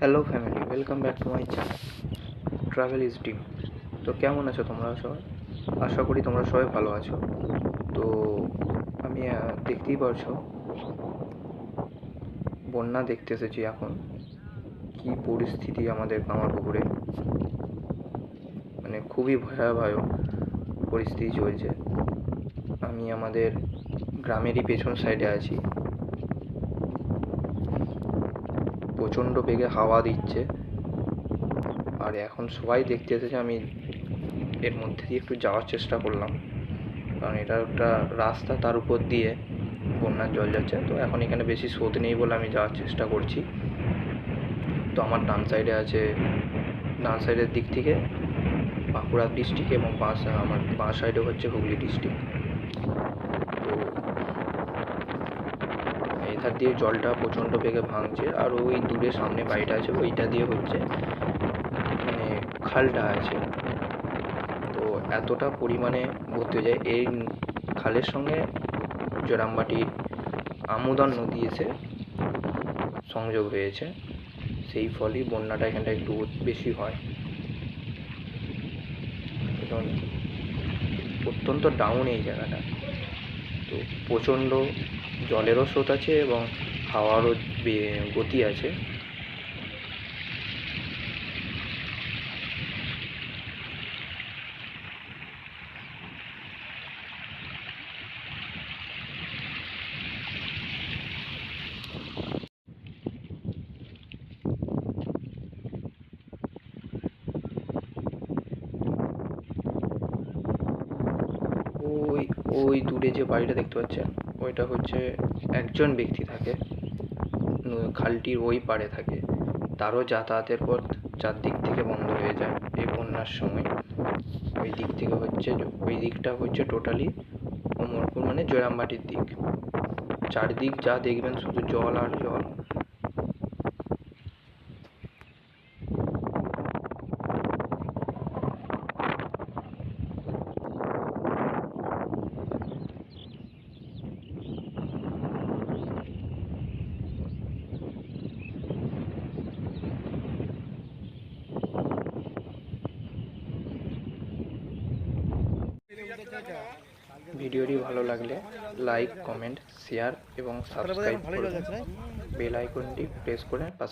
Hello family welcome back to my channel travel is dream তো কেমন আছো তোমরা সবাই? আশা করি তোমরা সবাই ভালো আছো। তো আমি দেখতেই পারছ, বন্যা দেখতে এসেছি এখন। কি পরিস্থিতি আমাদের কামারপুকুরে মানে খুবই ভয়াবহ পরিস্থিতি চলছে। আমি আমাদের গ্রামেরই পেছন সাইডে আছি। প্রচণ্ড বেগে হাওয়া দিচ্ছে। আর এখন সবাই দেখতে এসেছে, আমি এর মধ্যে দিয়ে একটু যাওয়ার চেষ্টা করলাম। কারণ এটা একটা রাস্তা তার উপর দিয়ে বন্যার জল যাচ্ছে। তো এখন এখানে বেশি স্রোত নেই বলে আমি যাওয়ার চেষ্টা করছি। তো আমার ডান সাইডে আছে, ডান সাইডের দিক থেকে বাঁকুড়া ডিস্ট্রিক্ট এবং বাঁ আমার বাঁ সাইডে হচ্ছে হুগলি ডিস্ট্রিক্ট। তো এধার দিয়ে জলটা প্রচণ্ড বেগে ভাঙছে আর ওই দূরে সামনে বাড়িটা আছে, ওইটা দিয়ে হচ্ছে মানে খালটা আছে। তো এতটা পরিমাণে ভর্তি হয়ে যায়। এই খালের সঙ্গে জোরামবাটির আমোদন নদী এসে সংযোগ হয়েছে। সেই ফলেই বন্যাটা এখানটা একটু বেশি হয়। এবং অত্যন্ত ডাউন এই জায়গাটা। তো প্রচণ্ড জলেরও স্রোত আছে এবং হাওয়ারও গতি আছে। ওই ওই দূরে যে বাড়িটা দেখতে পাচ্ছেন ওইটা হচ্ছে একজন ব্যক্তি থাকে খালটির ওই পারে থাকে। তারও যাতায়াতের পথ চারদিক থেকে বন্ধ হয়ে যায় এই বন্যার সময়। ওই দিক থেকে হচ্ছে ওই দিকটা হচ্ছে টোটালি অমরপুর মানে জয়রামবাটির দিক। চারদিক যা দেখবেন শুধু জল আর জল। ভিডিওটি ভালো লাগলে লাইক কমেন্ট শেয়ার এবং সাবস্ক্রাইব করবেন বেল আইকনটি প্রেস করে পাশে